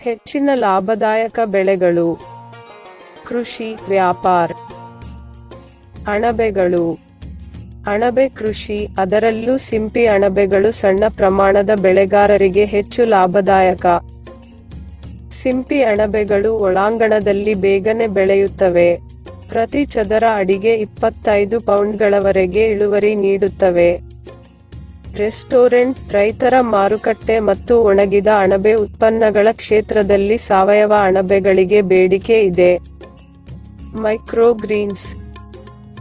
ಹೆಚ್ಚಿನ ಲಾಭದಾಯಕ ಬೆಳೆಗಳು. ಕೃಷಿ ವ್ಯಾಪಾರ. ಅಣಬೆಗಳು. ಅಣಬೆ ಕೃಷಿ, ಅದರಲ್ಲೂ ಸಿಂಪಿ ಅಣಬೆಗಳು ಸಣ್ಣ ಪ್ರಮಾಣದ ಬೆಳೆಗಾರರಿಗೆ ಹೆಚ್ಚು ಲಾಭದಾಯಕ. ಸಿಂಪಿ ಅಣಬೆಗಳು ಒಳಾಂಗಣದಲ್ಲಿ ಬೇಗನೆ ಬೆಳೆಯುತ್ತವೆ. ಪ್ರತಿ ಚದರ ಅಡಿಗೆ ಇಪ್ಪತ್ತೈದು ಪೌಂಡ್ಗಳವರೆಗೆ ಇಳುವರಿ ನೀಡುತ್ತವೆ. ರೆಸ್ಟೋರೆಂಟ್, ರೈತರ ಮಾರುಕಟ್ಟೆ ಮತ್ತು ಒಣಗಿದ ಅಣಬೆ ಉತ್ಪನ್ನಗಳ ಕ್ಷೇತ್ರದಲ್ಲಿ ಸಾವಯವ ಅಣಬೆಗಳಿಗೆ ಬೇಡಿಕೆ ಇದೆ. ಮೈಕ್ರೋಗ್ರೀನ್ಸ್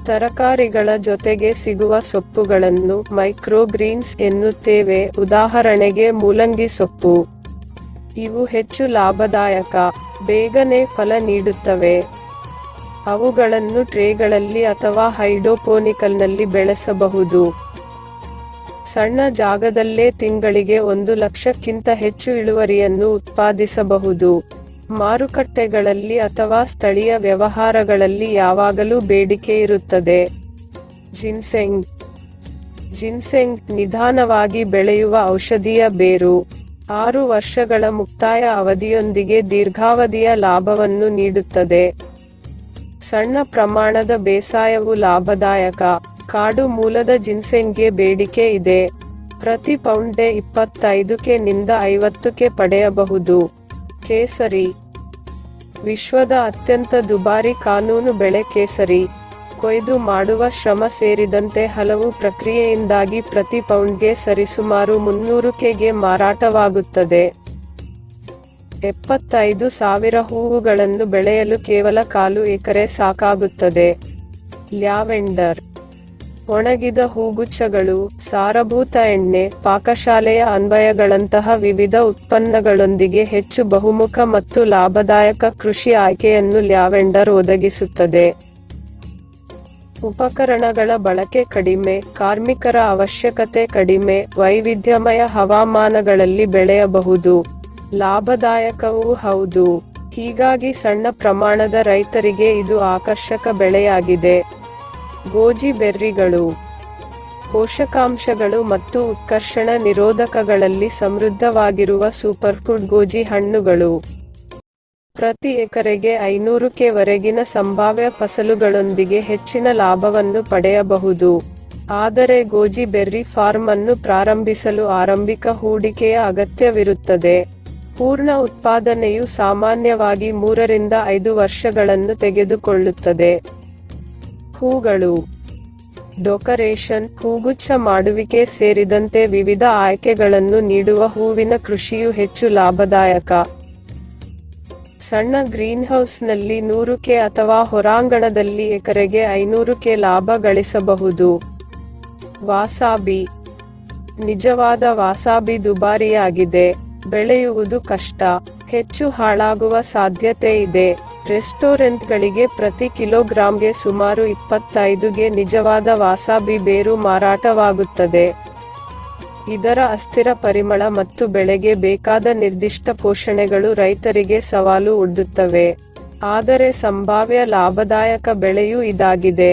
ತರಕಾರಿಗಳ ಜೊತೆಗೆ ಸಿಗುವ ಸೊಪ್ಪುಗಳನ್ನು ಮೈಕ್ರೋಗ್ರೀನ್ಸ್ ಎನ್ನುತ್ತೇವೆ. ಉದಾಹರಣೆಗೆ ಮೂಲಂಗಿ ಸೊಪ್ಪು. ಇವು ಹೆಚ್ಚು ಲಾಭದಾಯಕ, ಬೇಗನೆ ಫಲ ನೀಡುತ್ತವೆ. ಅವುಗಳನ್ನು ಟ್ರೇಗಳಲ್ಲಿ ಅಥವಾ ಹೈಡ್ರೋಪೋನಿಕಲ್ನಲ್ಲಿ ಬೆಳೆಸಬಹುದು. ಸಣ್ಣ ಜಾಗದಲ್ಲೇ ತಿಂಗಳಿಗೆ ಒಂದು ಲಕ್ಷಕ್ಕಿಂತ ಹೆಚ್ಚು ಇಳುವರಿಯನ್ನು ಉತ್ಪಾದಿಸಬಹುದು. ಮಾರುಕಟ್ಟೆಗಳಲ್ಲಿ ಅಥವಾ ಸ್ಥಳೀಯ ವ್ಯವಹಾರಗಳಲ್ಲಿ ಯಾವಾಗಲೂ ಬೇಡಿಕೆ ಇರುತ್ತದೆ. ಜಿನ್ಸೆಂಗ್. ಜಿನ್ಸೆಂಗ್ ನಿಧಾನವಾಗಿ ಬೆಳೆಯುವ ಔಷಧೀಯ ಬೇರು. ಆರು ವರ್ಷಗಳ ಮುಕ್ತಾಯ ಅವಧಿಯೊಂದಿಗೆ ದೀರ್ಘಾವಧಿಯ ಲಾಭವನ್ನು ನೀಡುತ್ತದೆ. ಸಣ್ಣ ಪ್ರಮಾಣದ ಬೇಸಾಯವು ಲಾಭದಾಯಕ. ಕಾಡು ಮೂಲದ ಜಿನ್ಸೆಂಗ್ಗೆ ಬೇಡಿಕೆ ಇದೆ. ಪ್ರತಿ ಪೌಂಡ್ಗೆ ಇಪ್ಪತ್ತೈದುಕ್ಕೆ ನಿಂದ ಐವತ್ತಕ್ಕೆ ಪಡೆಯಬಹುದು. ಕೇಸರಿ. ವಿಶ್ವದ ಅತ್ಯಂತ ದುಬಾರಿ ಕಾನೂನು ಬೆಳೆ ಕೇಸರಿ. ಕೊಯ್ದು ಮಾಡುವ ಶ್ರಮ ಸೇರಿದಂತೆ ಹಲವು ಪ್ರಕ್ರಿಯೆಯಿಂದಾಗಿ ಪ್ರತಿ ಪೌಂಡ್ಗೆ ಸರಿಸುಮಾರು ಮುನ್ನೂರು ಕೆಗೆ ಮಾರಾಟವಾಗುತ್ತದೆ. ಎಪ್ಪತ್ತೈದು ಸಾವಿರ ಹೂವುಗಳನ್ನು ಬೆಳೆಯಲು ಕೇವಲ ಕಾಲು ಎಕರೆ ಸಾಕಾಗುತ್ತದೆ. ಲ್ಯಾವೆಂಡರ್. ಒಣಗಿದ ಹೂಗುಚ್ಛಗಳು, ಸಾರಭೂತ ಎಣ್ಣೆ, ಪಾಕಶಾಲೆಯ ಅನ್ವಯಗಳಂತಹ ವಿವಿಧ ಉತ್ಪನ್ನಗಳೊಂದಿಗೆ ಹೆಚ್ಚು ಬಹುಮುಖ ಮತ್ತು ಲಾಭದಾಯಕ ಕೃಷಿ ಆಯ್ಕೆಯನ್ನು ಲ್ಯಾವೆಂಡರ್ ಒದಗಿಸುತ್ತದೆ. ಉಪಕರಣಗಳ ಬಳಕೆ ಕಡಿಮೆ, ಕಾರ್ಮಿಕರ ಅವಶ್ಯಕತೆ ಕಡಿಮೆ, ವೈವಿಧ್ಯಮಯ ಹವಾಮಾನಗಳಲ್ಲಿ ಬೆಳೆಯಬಹುದು. ಲಾಭದಾಯಕವೂ ಹೌದು. ಹೀಗಾಗಿ ಸಣ್ಣ ಪ್ರಮಾಣದ ರೈತರಿಗೆ ಇದು ಆಕರ್ಷಕ ಬೆಳೆಯಾಗಿದೆ. ಗೋಜಿ ಬೆರ್ರಿಗಳು ಪೋಷಕಾಂಶಗಳು ಮತ್ತು ಉತ್ಕರ್ಷಣ ನಿರೋಧಕಗಳಲ್ಲಿ ಸಮೃದ್ಧವಾಗಿರುವ ಸೂಪರ್ಫುಡ್ ಗೋಜಿ ಹಣ್ಣುಗಳು. ಪ್ರತಿ ಎಕರೆಗೆ ಐನೂರು ಕೆ ವರೆಗಿನ ಸಂಭಾವ್ಯ ಫಸಲುಗಳೊಂದಿಗೆ ಹೆಚ್ಚಿನ ಲಾಭವನ್ನು ಪಡೆಯಬಹುದು. ಆದರೆ ಗೋಜಿ ಬೆರ್ರಿ ಫಾರ್ಮ್ ಅನ್ನು ಪ್ರಾರಂಭಿಸಲು ಆರಂಭಿಕ ಹೂಡಿಕೆಯ ಅಗತ್ಯವಿರುತ್ತದೆ. ಪೂರ್ಣ ಉತ್ಪಾದನೆಯು ಸಾಮಾನ್ಯವಾಗಿ ಮೂರರಿಂದ ಐದು ವರ್ಷಗಳನ್ನು ತೆಗೆದುಕೊಳ್ಳುತ್ತದೆ. ಹೂಗಳು, ಡೆಕೋರೇಷನ್, ಹೂಗುಚ್ಛ ಮಾಡುವಿಕೆ ಸೇರಿದಂತೆ ವಿವಿಧ ಆಯ್ಕೆಗಳನ್ನು ನೀಡುವ ಹೂವಿನ ಕೃಷಿಯು ಹೆಚ್ಚು ಲಾಭದಾಯಕ. ಸಣ್ಣ ಗ್ರೀನ್ಹೌಸ್ನಲ್ಲಿ ನೂರು ಕೆ ಅಥವಾ ಹೊರಾಂಗಣದಲ್ಲಿ ಎಕರೆಗೆ ಐನೂರು ಕೆ ಲಾಭ ಗಳಿಸಬಹುದು. ವಾಸಾಬಿ. ನಿಜವಾದ ವಾಸಾಬಿ ದುಬಾರಿಯಾಗಿದೆ. ಬೆಳೆಯುವುದು ಕಷ್ಟ. ಹೆಚ್ಚು ಹಾಳಾಗುವ ಸಾಧ್ಯತೆ ಇದೆ. ರೆಸ್ಟೋರೆಂಟ್ಗಳಿಗೆ ಪ್ರತಿ ಕಿಲೋಗ್ರಾಂಗೆ ಸುಮಾರು ಇಪ್ಪತ್ತೈದುಗೆ ನಿಜವಾದ ವಾಸಾಬಿ ಬೇರು ಮಾರಾಟವಾಗುತ್ತದೆ. ಇದರ ಅಸ್ಥಿರ ಪರಿಮಳ ಮತ್ತು ಬೆಳೆಗೆ ಬೇಕಾದ ನಿರ್ದಿಷ್ಟ ಪೋಷಣೆಗಳು ರೈತರಿಗೆ ಸವಾಲು ಒಡ್ಡುತ್ತವೆ ಆದರೆ ಸಂಭಾವ್ಯ ಲಾಭದಾಯಕ ಬೆಳೆಯೂ ಇದಾಗಿದೆ.